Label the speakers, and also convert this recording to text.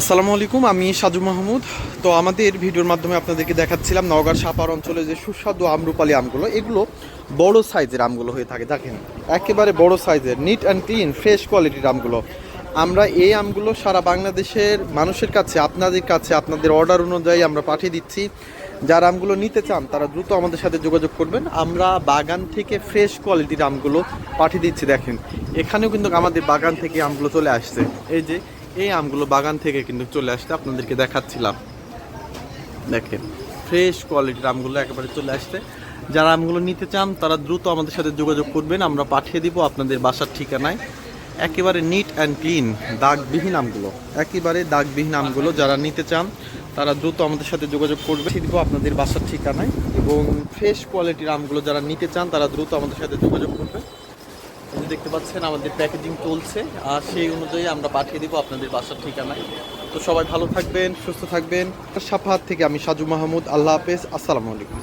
Speaker 1: আসসালামু আলাইকুম, আমি সাজু মাহমুদ। তো আমাদের ভিডিওর মাধ্যমে আপনাদেরকে দেখাচ্ছিলাম নওগাঁর সাপার অঞ্চলে যে সুস্বাদু আমরুপালি আমগুলো, এগুলো বড় সাইজের আমগুলো হয়ে থাকে। দেখেন, একেবারে বড় সাইজের নিট অ্যান্ড ক্লিন ফ্রেশ কোয়ালিটির আমগুলো। আমরা এই আমগুলো সারা বাংলাদেশের মানুষের কাছে, আপনাদের কাছে, আপনাদের অর্ডার অনুযায়ী আমরা পাঠিয়ে দিচ্ছি। যারা আমগুলো নিতে চান, তারা দ্রুত আমাদের সাথে যোগাযোগ করবেন। আমরা বাগান থেকে ফ্রেশ কোয়ালিটির আমগুলো পাঠিয়ে দিচ্ছি, দেখেন। এখানেও কিন্তু আমাদের বাগান থেকে আমগুলো চলে আসছে। এই যে এই আমগুলো বাগান থেকে কিন্তু চলে আসতে আপনাদেরকে দেখাচ্ছিলাম। দেখেন ফ্রেশ কোয়ালিটির আমগুলো একেবারে চলে আসছে। যারা আমগুলো নিতে চান, তারা দ্রুত আমাদের সাথে যোগাযোগ করবেন। আমরা পাঠিয়ে দিব আপনাদের বাসার ঠিকানায়। একেবারে নিট অ্যান্ড ক্লিন দাগবিহীন আমগুলো। একেবারে দাগবিহীন আমগুলো যারা নিতে চান, তারা দ্রুত আমাদের সাথে যোগাযোগ করবে। দিব আপনাদের বাসার ঠিকানায়। এবং ফ্রেশ কোয়ালিটির আমগুলো যারা নিতে চান, তারা দ্রুত আমাদের সাথে যোগাযোগ করবে। যে দেখতে পাচ্ছেন আমাদের প্যাকেজিং চলছে। আর সেই অনুযায়ী আমরা পাঠিয়ে দিব আপনাদের বাসার ঠিকানায়। তো সবাই ভালো থাকবেন, সুস্থ থাকবেন। সাফাহাত থেকে আমি সাজু মাহমুদ। আল্লাহ হাফেজ। আসসালামু আলাইকুম।